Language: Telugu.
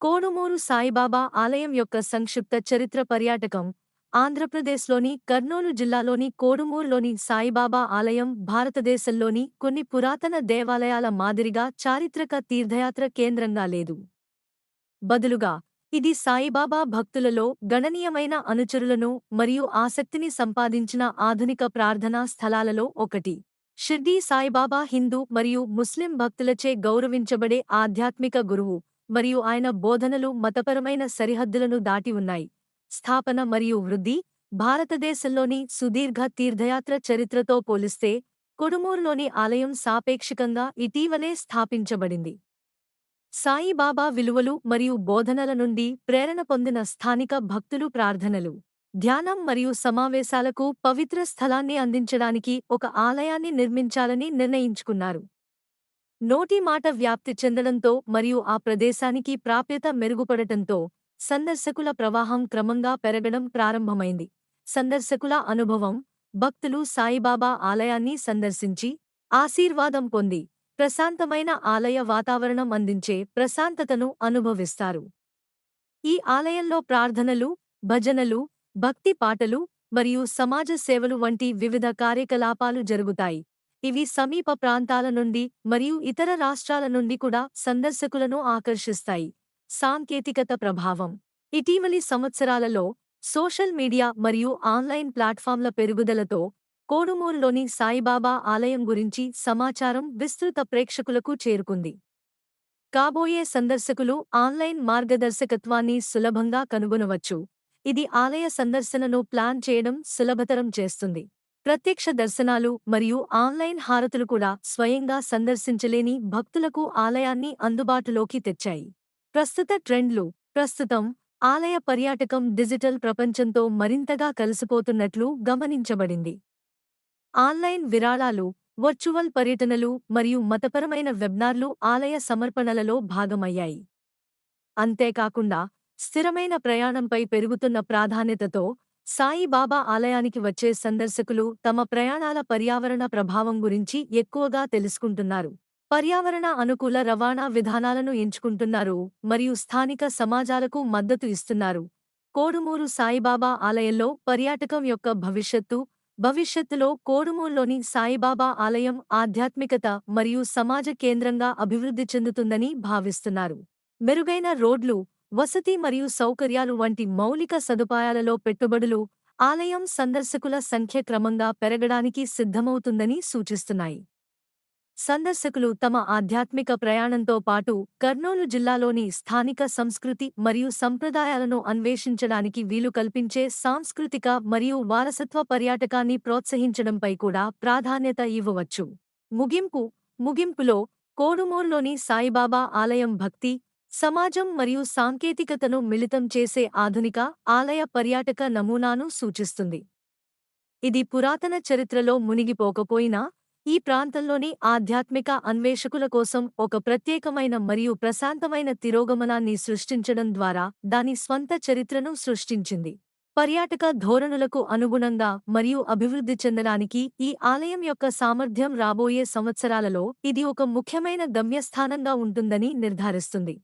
కోడుమూరు సాయిబాబా ఆలయం యొక్క సంక్షిప్త చరిత్ర పర్యాటకం. ఆంధ్రప్రదేశ్లోని కర్నూలు జిల్లాలోని కోడుమూరులోని సాయిబాబా ఆలయం భారతదేశంలోని కొన్ని పురాతన దేవాలయాల మాదిరిగా చారిత్రక తీర్థయాత్ర కేంద్రంగా లేదు. బదులుగా ఇది సాయిబాబా భక్తులలో గణనీయమైన అనుచరులను మరియు ఆసక్తిని సంపాదించిన ఆధునిక ప్రార్థనా స్థలాలలో ఒకటి. షిర్డీ సాయిబాబా హిందూ మరియు ముస్లిం భక్తులచే గౌరవించబడే ఆధ్యాత్మిక గురువు. మరియు ఆయన బోధనలు మతపరమైన సరిహద్దులను దాటి ఉన్నాయి. స్థాపన మరియు వృద్ధి భారతదేశంలోని సుదీర్ఘ తీర్థయాత్ర చరిత్రతో పోలిస్తే కొడుమూరులోని ఆలయం సాపేక్షికంగా ఇటీవలే స్థాపించబడింది. సాయిబాబా విలువలు మరియు బోధనల నుండి ప్రేరణ పొందిన స్థానిక భక్తులు ప్రార్థనలు ధ్యానం మరియు సమావేశాలకు పవిత్ర స్థలాన్ని అందించడానికి ఒక ఆలయాన్ని నిర్మించాలని నిర్ణయించుకున్నారు. నోటి మాట వ్యాప్తి చెందడంతో మరియు ఆ ప్రదేశానికి ప్రాప్యత మెరుగుపడటంతో సందర్శకుల ప్రవాహం క్రమంగా పెరగడం ప్రారంభమైంది. సందర్శకుల అనుభవం భక్తులు సాయిబాబా ఆలయాన్ని సందర్శించి ఆశీర్వాదం పొంది ప్రశాంతమైన ఆలయ వాతావరణం అందించే ప్రశాంతతను అనుభవిస్తారు. ఈ ఆలయంలో ప్రార్థనలు భజనలు భక్తి పాటలు మరియు సమాజ సేవలు వంటి వివిధ కార్యకలాపాలు జరుగుతాయి. ఇవి సమీప ప్రాంతాల నుండి మరియు ఇతర రాష్ట్రాల నుండి కూడా సందర్శకులను ఆకర్షిస్తాయి. సాంకేతికత ప్రభావం. ఇటీవలి సంవత్సరాలలో సోషల్ మీడియా మరియు ఆన్లైన్ ప్లాట్ఫామ్ల పెరుగుదలతో కోడుమూరులోని సాయిబాబా ఆలయం గురించి సమాచారం విస్తృత ప్రేక్షకులకు చేరుకుంది. కాబోయే సందర్శకులు ఆన్లైన్ మార్గదర్శకత్వాన్ని సులభంగా కనుగొనవచ్చు. ఇది ఆలయ సందర్శనను ప్లాన్ చేయడం సులభతరం చేస్తుంది. ప్రత్యక్ష దర్శనాలు మరియు ఆన్లైన్ హారతులు కూడా స్వయంగా సందర్శించలేని భక్తులకు ఆలయాన్ని అందుబాటులోకి తెచ్చాయి. ప్రస్తుత ట్రెండ్లు ప్రస్తుతం ఆలయ పర్యాటకం డిజిటల్ ప్రపంచంతో మరింతగా కలిసిపోతున్నట్లు గమనించబడింది. ఆన్లైన్ విరాళాలు వర్చువల్ పర్యటనలు మరియు మతపరమైన వెబ్నార్లు ఆలయ సమర్పణలలో భాగమయ్యాయి. అంతేకాకుండా స్థిరమైన ప్రయాణంపై పెరుగుతున్న ప్రాధాన్యతతో సాయిబాబా ఆలయానికి వచ్చే సందర్శకులు తమ ప్రయాణాల పర్యావరణ ప్రభావం గురించి ఎక్కువగా తెలుసుకుంటున్నారు. పర్యావరణ అనుకూల రవాణా విధానాలను ఎంచుకుంటున్నారు మరియు స్థానిక సమాజాలకు మద్దతు ఇస్తున్నారు. కోడుమూరు సాయిబాబా ఆలయంలో పర్యాటకం యొక్క భవిష్యత్తు భవిష్యత్తులో కోడుమూరులోని సాయిబాబా ఆలయం ఆధ్యాత్మికత మరియు సమాజ కేంద్రంగా అభివృద్ధి చెందుతుందని భావిస్తున్నారు. మెరుగైన రోడ్లు వసతి మరియు సౌకర్యాలు వంటి మౌలిక సదుపాయాలలో పెట్టుబడులు ఆలయం సందర్శకుల సంఖ్య క్రమంగా పెరగడానికి సిద్ధమవుతుందని సూచిస్తున్నాయి. సందర్శకులు తమ ఆధ్యాత్మిక ప్రయాణంతో పాటు కర్నూలు జిల్లాలోని స్థానిక సంస్కృతి మరియు సంప్రదాయాలను అన్వేషించడానికి వీలు కల్పించే సాంస్కృతిక మరియు వారసత్వ పర్యాటకాన్ని ప్రోత్సహించడంపై కూడా ప్రాధాన్యత ఇవ్వవచ్చు. ముగింపు ముగింపులో కోడుమూర్లోని సాయిబాబా ఆలయం భక్తి సమాజం మరియు సాంకేతికతను మిళితం చేసే ఆధునిక ఆలయ పర్యాటక నమూనాను సూచిస్తుంది. ఇది పురాతన చరిత్రలో మునిగిపోకపోయినా ఈ ప్రాంతంలోని ఆధ్యాత్మిక అన్వేషకుల కోసం ఒక ప్రత్యేకమైన మరియు ప్రశాంతమైన తిరోగమనాన్ని సృష్టించడం ద్వారా దాని స్వంత చరిత్రను సృష్టించింది. పర్యాటక ధోరణులకు అనుగుణంగా మరియు అభివృద్ధి చెందడానికి ఈ ఆలయం యొక్క సామర్థ్యం రాబోయే సంవత్సరాలలో ఇది ఒక ముఖ్యమైన గమ్యస్థానంగా ఉంటుందని నిర్ధారిస్తుంది.